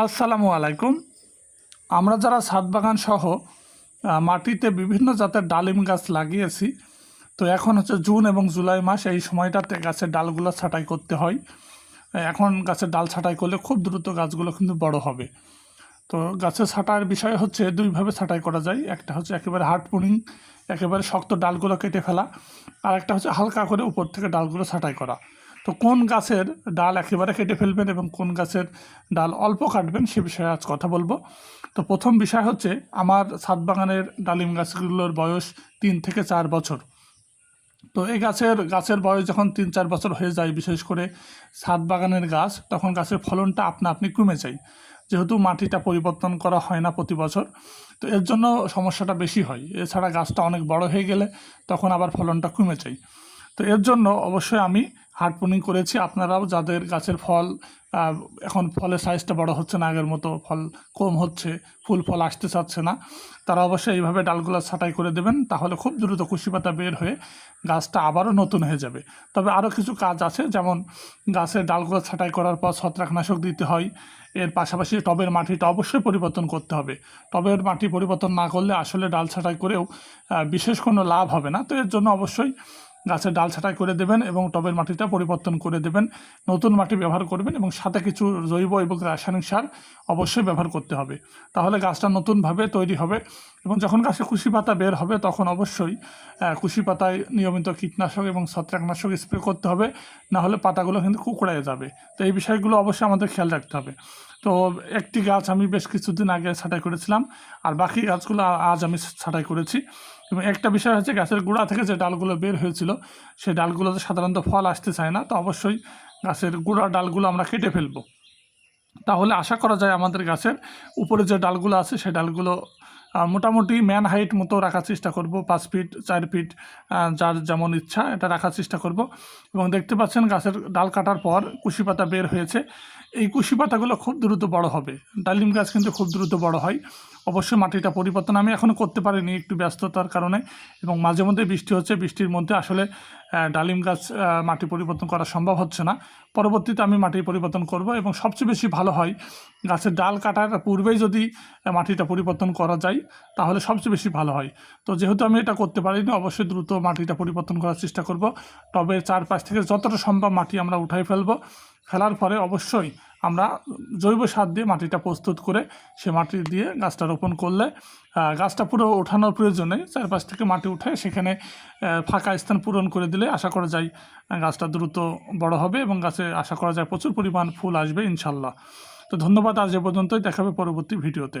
আসসালামু আলাইকুম। আমরা যারা ছাদ বাগান সহ মাটিতে বিভিন্ন জাতের ডালিম গাছ লাগিয়েছি, তো এখন হচ্ছে জুন এবং জুলাই মাস, এই সময়টাতে গাছের ডালগুলো ছাঁটাই করতে হয়। এখন গাছের ডাল ছাঁটাই করলে খুব দ্রুত গাছগুলো কিন্তু বড় হবে। তো গাছের ছাঁটার বিষয় হচ্ছে দুইভাবে ছাঁটাই করা যায়। একটা হচ্ছে একেবারে হার্ড পুনিং একেবারে শক্ত ডালগুলো কেটে ফেলা, আর একটা হচ্ছে হালকা করে উপর থেকে ডালগুলো ছাঁটাই করা। তো কোন গাছের ডাল একেবারে কেটে ফেলবেন এবং কোন গাছের ডাল অল্প কাটবেন সে বিষয়ে আজ কথা বলব। তো প্রথম বিষয় হচ্ছে আমার ছাদ বাগানের ডালিম গাছগুলোর বয়স তিন থেকে চার বছর। তো এই গাছের গাছের বয়স যখন তিন চার বছর হয়ে যায়, বিশেষ করে ছাদ বাগানের গাছ, তখন গাছের ফলনটা আপনা আপনি কমে যায়। যেহেতু মাটিটা পরিবর্তন করা হয় না প্রতি বছর, তো এর জন্য সমস্যাটা বেশি হয়। এছাড়া গাছটা অনেক বড় হয়ে গেলে তখন আবার ফলনটা কমে যায়। তো এর জন্য অবশ্যই আমি হার্ড পুনিং করেছি। আপনারাও যাদের গাছের ফল এখন ফলের সাইজটা বড় হচ্ছে না আগের মতো, ফল কম হচ্ছে, ফুল ফল আসতে চাচ্ছে না, তারা অবশ্যই এইভাবে ডালগুলো ছাঁটাই করে দেবেন, তাহলে খুব দ্রুত কুশি পাতা বের হয়ে গাছটা আবারও নতুন হয়ে যাবে। তবে আরও কিছু কাজ আছে, যেমন গাছের ডালগুলো ছাঁটাই করার পর ছত্রাকনাশক দিতে হয়, এর পাশাপাশি টবের মাটিটা অবশ্যই পরিবর্তন করতে হবে। টবের মাটি পরিবর্তন না করলে আসলে ডাল ছাঁটাই করেও বিশেষ কোনো লাভ হবে না, তো এর জন্য অবশ্যই গাছের ডাল ছাঁটাই করে দেবেন এবং টবের মাটিটা পরিবর্তন করে দেবেন। নতুন মাটি ব্যবহার করবেন এবং সাথে কিছু জৈব এবং রাসায়নিক সার অবশ্যই ব্যবহার করতে হবে। তাহলে গাছটা নতুনভাবে তৈরি হবে এবং যখন গাছে কুশি পাতা বের হবে তখন অবশ্যই কুশি পাতায় নিয়মিত কীটনাশক এবং ছত্রাকনাশক স্প্রে করতে হবে। না হলে পাতাগুলো কিন্তু কুকড়ায় যাবে। তো এই বিষয়গুলো অবশ্যই আমাদের খেয়াল রাখতে হবে। তো একটি গাছ আমি বেশ কিছুদিন আগে ছাঁটাই করেছিলাম, আর বাকি গাছগুলো আজ আমি ছাঁটাই করেছি। এবং একটা বিষয় হচ্ছে গাছের গোড়া থেকে যে ডালগুলো বের হয়েছিল, সেই ডালগুলোতে সাধারণত ফল আসতে চায় না, তো অবশ্যই গাছের গোড়া ডালগুলো আমরা কেটে ফেলব। তাহলে আশা করা যায় আমাদের গাছের উপরে যে ডালগুলো আছে, সেই ডালগুলো মোটামুটি ম্যান হাইট মতো রাখার চেষ্টা করব, পাঁচ ফিট চার ফিট যার যেমন ইচ্ছা এটা রাখার চেষ্টা করব। এবং দেখতে পাচ্ছেন গাছের ডাল কাটার পর কুশি পাতা বের হয়েছে। এই কুশি পাতাগুলো খুব দ্রুত বড় হবে। ডালিম গাছ কিন্তু খুব দ্রুত বড় হয়। অবশ্যই মাটিটা পরিবর্তন আমি এখনও করতে পারিনি একটু ব্যস্ততার কারণে। এবং মাঝে মধ্যে বৃষ্টি হচ্ছে, বৃষ্টির মধ্যে আসলে ডালিম গাছ মাটি পরিবর্তন করা সম্ভব হচ্ছে না। পরবর্তীতে আমি মাটি পরিবর্তন করব এবং সবচেয়ে বেশি ভালো হয় গাছের ডাল কাটার পূর্বেই যদি মাটিটা পরিবর্তন করা যায়, তাহলে সবচেয়ে বেশি ভালো হয়। তো যেহেতু আমি এটা করতে পারিনি, অবশ্যই দ্রুত মাটিটা পরিবর্তন করার চেষ্টা করব। টবের চারপাশ থেকে যতটা সম্ভব মাটি আমরা উঠাই ফেলব। ফেলার পরে অবশ্যই আমরা জৈব সার দিয়ে মাটিটা প্রস্তুত করে সে মাটি দিয়ে গাছটা রোপণ করলে গাছটা পুরো ওঠানোর প্রয়োজনে চারপাশ থেকে মাটি উঠে সেখানে ফাঁকা স্থান পূরণ করে দিলে আশা করা যায়, গাছটা দ্রুত বড় হবে এবং গাছে আশা করা যায় প্রচুর পরিমাণ ফুল আসবে ইনশাল্লাহ। তো ধন্যবাদ আজ এ পর্যন্তই। দেখাবে পরবর্তী ভিডিওতে।